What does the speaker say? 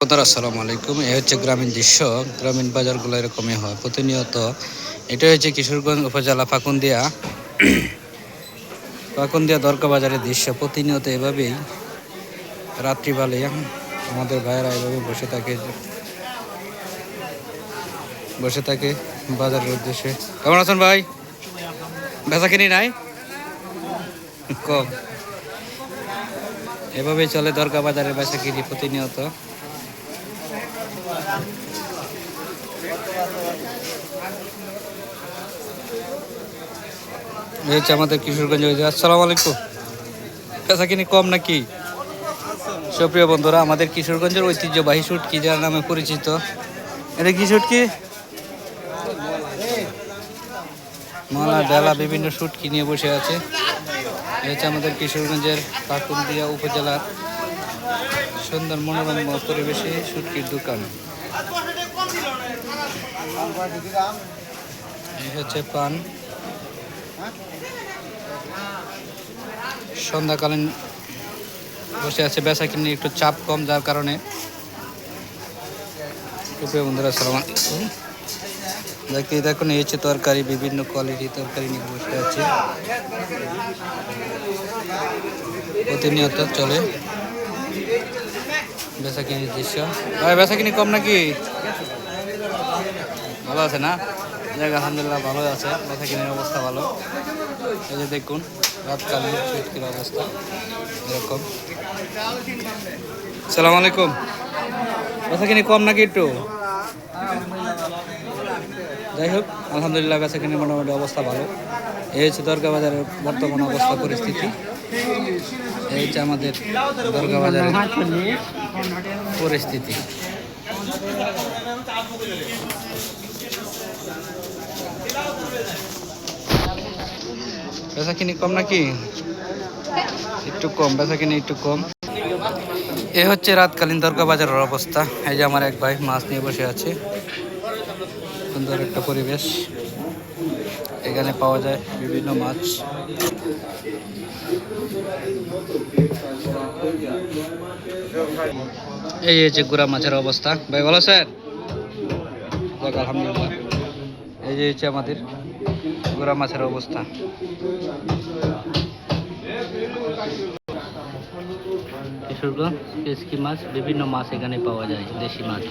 বন্ধুরা, আসসালামু আলাইকুম। এই হচ্ছে গ্রামীণ দৃশ্য। গ্রামীণ বাজারগুলো এরকমই হয় প্রতিনিয়ত। এটা হচ্ছে কিশোরগঞ্জ উপজেলা ফাকুন্দিয়া। ফাকুন্দিয়া দরগা বাজারের দৃশ্য। প্রতিনিয়ত এভাবেই রাত্রিবেলায় আমাদের ভাইয়েরা এভাবে বসে থাকে। বসে থাকে বাজারের উদ্দেশ্যে। কেমন আছেন ভাই? বেচা কিনি নাই? কম। এভাবেই চলে দরগা বাজারের বেচা কিনি প্রতিনিয়ত। হচ্ছে আমাদের কিশোরগঞ্জ আসসালামু আলাইকুম। পেশা কিনি কম নাকি? সুপ্রিয় বন্ধুরা, আমাদের কিশোরগঞ্জের ঐতিহ্যবাহী শুটকি যার নামে পরিচিত। এটা কি শুটকি মালা, ডালা, বিভিন্ন শুটকি নিয়ে বসে আছে। হচ্ছে আমাদের কিশোরগঞ্জের পাকুন্দিয়া উপজেলার সুন্দর মনোরম পরিবেশে শুটকির দোকান। সন্ধ্যাকালীন বসে আছে, বেচা কিনে একটু চাপ কম যার কারণে। বন্ধুরা সালাম দেখুন এই হচ্ছে তরকারি, বিভিন্ন কোয়ালিটি তরকারি নিয়ে বসে আছে। প্রতিনিয়ত চলে। বেচা কিনির দৃশ্য। ভাই বেচা কম নাকি? ভালো আছে না? যাক, আলহামদুলিল্লাহ ভালো আছে। বেচা কিনির অবস্থা ভালো। এই যে দেখুন রাতকালীন শুটকির অবস্থা। এরকম। সালাম আলাইকুম। বেচা কম নাকি একটু? যাই হোক, আলহামদুলিল্লাহ বেচা মোটামুটি অবস্থা ভালো। এই হচ্ছে দরগা বাজারের বর্তমান অবস্থা, পরিস্থিতি। এই হচ্ছে আমাদের দরগা বাজারের পরিস্থিতি। বেচা কিনি কম নাকি? একটু কম বেচা কিনি একটু কম। এ হচ্ছে রাতকালীন দরগা বাজারের অবস্থা। এই যে আমার এক ভাই মাছ নিয়ে বসে আছে। সুন্দর একটা পরিবেশ। এখানে পাওয়া যায় বিভিন্ন মাছ। এই হচ্ছে গুড়া মাছের অবস্থা। ভাই, ভালো স্যার আলহামদুলিল্লাহ। এই যে হচ্ছে আমাদের গুড়া মাছের অবস্থা। কিশোরগঞ্জ মাছ, বিভিন্ন মাছ এখানে পাওয়া যায়, দেশি মাছ।